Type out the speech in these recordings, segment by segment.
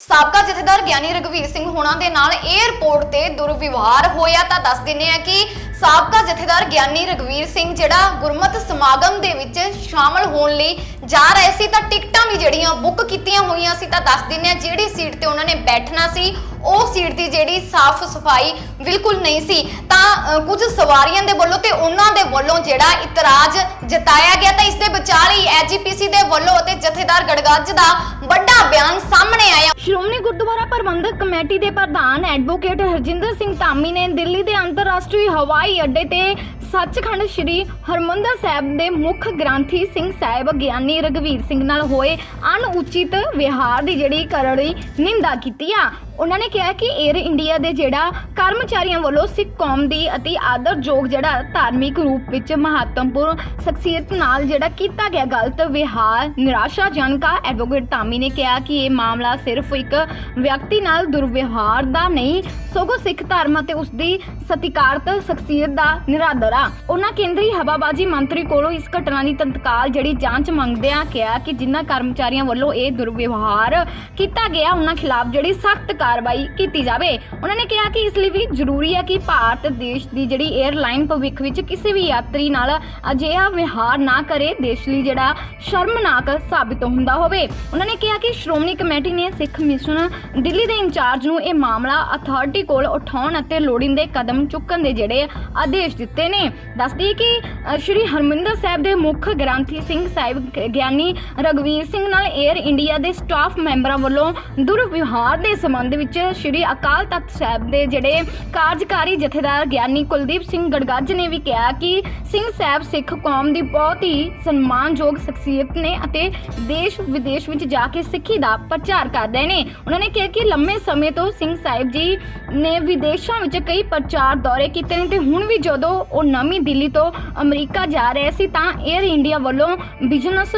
ਸਾਬਕਾ ਜਥੇਦਾਰ ਗਿਆਨੀ ਰਗਵੀਰ ਸਿੰਘ ਹੋਣਾ ਦੇ ਨਾਲ 에ਅਰਪੋਰਟ ਤੇ ਦੁਰਵਿਵਹਾਰ ਹੋਇਆ ਤਾਂ ਦੱਸ ਦਿੰਨੇ ਆ ਕਿ ਸਾਬਕਾ ਜਥੇਦਾਰ ਗਿਆਨੀ ਰਗਵੀਰ ਸਿੰਘ ਜਿਹੜਾ ਗੁਰਮਤ ਸਮਾਗਮ ਦੇ ਵਿੱਚ ਸ਼ਾਮਲ ਹੋਣ ਲਈ ਜਾ ਰਹੇ ਸੀ ਤਾਂ ਟਿਕਟਾਂ ਵੀ ਜਿਹੜੀਆਂ ਬੁੱਕ ਕੀਤੀਆਂ ਹੋਈਆਂ ਸੀ ਤਾਂ ਦੱਸ ਦਿੰਨੇ ਆ ਜਿਹੜੀ ਸੀਟ ਤੇ ਉਹਨਾਂ ਨੇ ਬੈਠਣਾ ਸੀ ਉਹ ਸੀਟ ਦੀ ਜਿਹੜੀ ਸਾਫ਼ ਸਫ਼ਾਈ ਬਿਲਕੁਲ ਨਹੀਂ ਸੀ। ਤਾਂ ਕੁਝ ਸਵਾਰੀਆਂ ਦੇ ਵੱਲੋਂ ਤੇ ਉਹਨਾਂ ਦੇ ਵੱਲੋਂ ਜਿਹੜਾ ਇਤਰਾਜ਼ ਜਤਾਇਆ ਗਿਆ ਤਾਂ ਇਸ ਦੇ ਬਚਾਅ ਲਈ ਐਜੀਪੀਸੀ ਦੇ ਵੱਲੋਂ ਅਤੇ ਜਥੇਦਾਰ ਗੜਗੱਜ ਦਾ ਵੱਡਾ ਬਿਆਨ ਸਾਹਮਣੇ ਆਇਆ। ਸ਼੍ਰੋਮਣੀ ਗੁਰਦੁਆਰਾ ਪ੍ਰਬੰਧਕ ਕਮੇਟੀ ਦੇ ਪ੍ਰਧਾਨ ਐਡਵੋਕੇਟ ਹਰਜਿੰਦਰ ਸਿੰਘ ਧਾਮੀ ਨੇ ਦਿੱਲੀ ਦੇ ਅੰਤਰਰਾਸ਼ਟਰੀ ਹਵਾਈ ਅੱਡੇ ਤੇ ਸੱਚਖੰਡ ਸ੍ਰੀ ਹਰਮੰਦਰ ਸਾਹਿਬ ਦੇ ਮੁੱਖ ਗ੍ਰੰਥੀ ਸਿੰਘ ਸਾਹਿਬ ਗਿਆਨੀ ਰਗਵੀਰ ਸਿੰਘ ਨਾਲ ਹੋਏ ਅਣਉਚਿਤ ਵਿਹਾਰ ਦੀ ਜਿਹੜੀ ਕਰੜੀ ਨਿੰਦਾ ਕੀਤੀ ਆ। ਉਹਨਾਂ ਨੇ ਕਿਹਾ ਕਿ 에ਅਰ ਇੰਡੀਆ ਦੇ ਜਿਹੜਾ ਕਰਮਚਾਰੀਆਂ ਵੱਲੋਂ ਸਿੱਖ ਕੌਮ ਦੀ ਅਤੇ ਆਦਰਯੋਗ ਜਿਹੜਾ ਧਾਰਮਿਕ ਰੂਪ ਵਿੱਚ ਮਹੱਤਵਪੂਰਨ ਸ਼ਖਸੀਅਤ ਨਾਲ ਜਿਹੜਾ ਕੀਤਾ ਗਿਆ ਗਲਤ ਵਿਹਾਰ ਨਿਰਾਸ਼ਾਜਨਕ ਆ ਐਡਵੋਕੇਟ ਧਾਮੀ ਨੇ ਕਿਹਾ ਕਿ ਇਹ ਮਾਮਲਾ ਸਿਰਫ ਇੱਕ ਵਿਅਕਤੀ ਨਾਲ ਦੁਰਵਿਵਹਾਰ ਦਾ ਨਹੀਂ, ਸਗੋਂ ਸਿੱਖ ਧਰਮ ਅਤੇ ਉਸ ਦੀ ਸਤਿਕਾਰਤ ਸ਼ਖਸੀਅਤ ਦਾ ਨਿਰਾਦਰ ਆ। ਉਹਨਾਂ ਕੇਂਦਰੀ ਹਵਾਬਾਜ਼ੀ ਮੰਤਰੀ ਕੋਲੋਂ ਇਸ ਘਟਨਾ ਦੀ ਤਤਕਾਲ ਜਿਹੜੀ ਜਾਂਚ ਮੰਗਦਿਆਂ ਕਿਹਾ ਕਿ ਜਿਨ੍ਹਾਂ ਕਰਮਚਾਰੀਆਂ ਵੱਲੋਂ ਇਹ ਦੁਰਵਿਵਹਾਰ ਕੀਤਾ ਗਿਆ, ਉਹਨਾਂ ਖਿਲਾਫ ਜਿਹੜੀ ਸਖਤ ਕਾਰਵਾਈ ਕੀਤੀ ਜਾਵੇ। ਉਹਨਾਂ ਨੇ ਕਿਹਾ ਕਿ ਇਸ ਲਈ ਵੀ ਜ਼ਰੂਰੀ ਹੈ ਕਿ ਭਾਰਤ ਦੇਸ਼ ਦੀ ਜਿਹੜੀ 에ਅਰਲਾਈਨ ਭਵਿੱਖ ਵਿੱਚ ਕਿਸੇ ਵੀ ਯਾਤਰੀ ਨਾਲ ਅਜਿਹਾ ਵਿਹਾਰ ਨਾ ਕਰੇ, ਦੇਸ਼ ਲਈ ਜਿਹੜਾ ਸ਼ਰਮਨਾਕ ਸਾਬਿਤ ਹੁੰਦਾ ਹੋਵੇ। ਉਹਨਾਂ ਨੇ ਕਿਹਾ ਕਿ ਸ਼੍ਰੋਮਣੀ ਕਮੇਟੀ ਨੇ ਸਿੱਖ ਮਿਸ਼ਨ ਦਿੱਲੀ ਦੇ ਇੰਚਾਰਜ ਨੂੰ ਇਹ ਮਾਮਲਾ ਅਥਾਰਟੀ ਕੋਲ ਉਠਾਉਣ ਅਤੇ ਲੋੜੀਂਦੇ ਕਦਮ ਚੁੱਕਣ ਦੇ ਜਿਹੜੇ ਆਦੇਸ਼ ਦਿੱਤੇ ਨੇ। ਦੱਸਦੀ ਕਿ ਸ਼੍ਰੀ ਹਰਮਿੰਦਰ ਸਾਹਿਬ ਦੇ ਮੁੱਖ ਗ੍ਰੰਥੀ ਸਿੰਘ ਸਾਹਿਬ ਗਿਆਨੀ ਰਗਵੀਰ ਸਿੰਘ ਨਾਲ 에ਅਰ ਇੰਡੀਆ ਦੇ ਸਟਾਫ ਮੈਂਬਰਾਂ ਵੱਲੋਂ ਦੁਰਵਿਵਹਾਰ ਦੇ ਸੰਬੰਧ ਵਿੱਚ ਸ਼੍ਰੀ ਅਕਾਲ ਤਖਤ ਸਾਹਿਬ ਦੇ ਜਿਹੜੇ ਕਾਰਜਕਾਰੀ ਜਥੇਦਾਰ ਗਿਆਨੀ ਕੁਲਦੀਪ ਸਿੰਘ ਗੜਗੱਜ ਨੇ ਵੀ ਕਿਹਾ ਕਿ ਸਿੰਘ ਸਾਹਿਬ ਸਿੱਖ ਕੌਮ ਦੀ ਬਹੁਤ ਹੀ ਸਨਮਾਨਯੋਗ ਸ਼ਖਸੀਅਤ ਨੇ ਅਤੇ ਦੇਸ਼ ਵਿਦੇਸ਼ ਵਿੱਚ ਜਾ ਕੇ ਸਿੱਖੀ ਦਾ ਪ੍ਰਚਾਰ ਕਰਦੇ ਨੇ। ਉਹਨਾਂ ਨੇ ਕਿਹਾ ਕਿ ਲੰਮੇ ਸਮੇਂ ਤੋਂ ਸਿੰਘ ਸਾਹਿਬ ਜੀ ਨੇ ਵਿਦੇਸ਼ਾਂ ਵਿੱਚ ਕਈ ਪ੍ਰਚਾਰ ਦੌਰੇ ਕੀਤੇ ਨੇ ਤੇ ਹੁਣ ਵੀ ਜਦੋਂ ਉਹ ਨਵੀਂ ਦਿੱਲੀ ਤੋਂ ਅਮਰੀਕਾ ਜਾ ਰਹੇ ਸੀ ਤਾਂ 에ਅਰ ਇੰਡੀਆ ਵੱਲੋਂ ਬਿਜ਼ਨਸ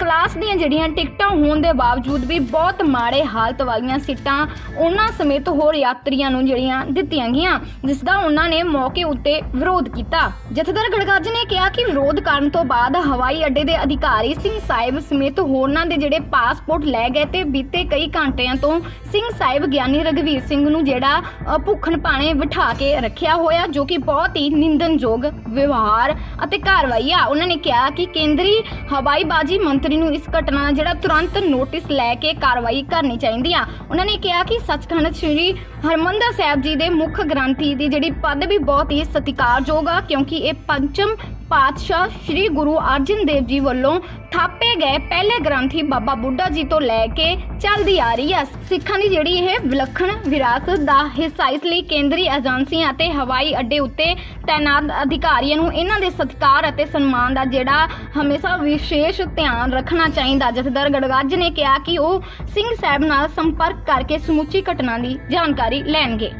ਕਲਾਸ ਦੀਆਂ ਜਿਹੜੀਆਂ ਟਿਕਟਾਂ ਹੋਣ ਦੇ ਬਾਵਜੂਦ ਵੀ ਬਹੁਤ ਮਾੜੇ ਹਾਲਤ ਵਾਲੀਆਂ ਸੀਟਾਂ ਉਹਨਾਂ ਸਮੇਤ ਹੋਰ ਯਾਤਰੀਆਂ ਨੂੰ ਜਿਹੜੀਆਂ ਦਿੱਤੀਆਂ ਗਈਆਂ, ਜਿਸ ਦਾ ਉਹਨਾਂ ਨੇ ਮੌਕੇ ਉੱਤੇ ਵਿਰੋਧ ਕੀਤਾ। ਜਥੇਦਾਰ ਗੜਗੱਜ ਨੇ ਕਿਹਾ ਕਿ ਵਿਰੋਧ ਕਰਨ ਤੋਂ ਬਾਅਦ ਹਵਾਈ ਅੱਡੇ ਦੇ ਅਧਿਕਾਰੀ ਸਿੰਘ ਸਾਹਿਬ ਸਮੇਤ ਹੋਰਨਾਂ ਦੇ ਜਿਹੜੇ ਪਾਸਪੋਰਟ ਲੈ ਗਏ ਤੇ ਬੀਤੇ ਕਈ ਘੰਟਿਆਂ ਤੋਂ ਸਿੰਘ ਸਾਹਿਬ ਗਿਆਨੀ ਰਗਵੀਰ ਸਿੰਘ ਨੂੰ ਜਿਹੜਾ ਭੁੱਖਣ ਪਾਣੇ ਬਿਠਾ ਕੇ ਰੱਖਿਆ ਹੋਇਆ, ਜੋ ਕਿ ਬਹੁਤ ਹੀ ਨਿੰਦਨਯੋਗ ਵਿਵਹਾਰ ਅਤੇ ਕਾਰਵਾਈ ਆ। ਉਹਨਾਂ ਨੇ ਕਿਹਾ ਕਿ ਕੇਂਦਰੀ ਹਵਾਈ ਬਾਜੀ ਮੰਤਰੀ ਨੂੰ ਇਸ ਘਟਨਾ ਦਾ ਜਿਹੜਾ ਤੁਰੰਤ ਨੋਟਿਸ ਲੈ ਕੇ ਕਾਰਵਾਈ ਕਰਨੀ ਚਾਹੀਦੀ ਆ। ਉਹਨਾਂ ਨੇ ਕਿਹਾ ਕਿ ਸੱਚਖੰਡ ਸ੍ਰੀ ਹਰਮੰਦਰ ਸਾਹਿਬ ਜੀ ਦੇ ਮੁੱਖ ਗ੍ਰੰਥੀ ਦੀ ਜਿਹੜੀ ਪਦ ਵੀ ਬਹੁਤ ਹੀ ਸਤਿਕਾਰਯੋਗ ਆ, ਕਿਉਂਕਿ ਇਹ ਪੰਚਮ ਪਾਤਸ਼ਾਹ ਸ੍ਰੀ ਗੁਰੂ ਅਰਜਨ ਦੇਵ ਜੀ ਵੱਲੋਂ ਥਾਪੇ ਗਏ ਪਹਿਲੇ ਗ੍ਰੰਥੀ ਬਾਬਾ ਬੁੱਢਾ ਜੀ ਤੋਂ ਲੈ ਕੇ ਚੱਲਦੀ ਆ ਰਹੀ ਹੈ ਸਿੱਖਾਂ ਦੀ ਜਿਹੜੀ ਇਹ ਵਿਲੱਖਣ ਵਿਰਾਸਤ ਦਾ ਹਿੱਸਾ ਇਸ ਲਈ ਕੇਂਦਰੀ ਏਜੰਸੀਆਂ ਅਤੇ ਹਵਾਈ ਅੱਡੇ ਉੱਤੇ ਤਾਇਨਾਤ ਅਧਿਕਾਰੀਆਂ ਨੂੰ ਇਹਨਾਂ ਦੇ ਸਤਿਕਾਰ ਅਤੇ ਸਨਮਾਨ ਦਾ ਜਿਹੜਾ ਹਮੇਸ਼ਾ ਵਿਸ਼ੇਸ਼ ਧਿਆਨ ਰੱਖਣਾ ਚਾਹੀਦਾ। ਜਥੇਦਾਰ ਗੜਗੱਜ ਨੇ ਕਿਹਾ ਕਿ ਉਹ ਸਿੰਘ ਸਾਹਿਬ ਨਾਲ ਸੰਪਰਕ ਕਰਕੇ ਸਮੁੱਚੀ ਘਟਨਾ ਦੀ ਜਾਣਕਾਰੀ ਲੈਣਗੇ।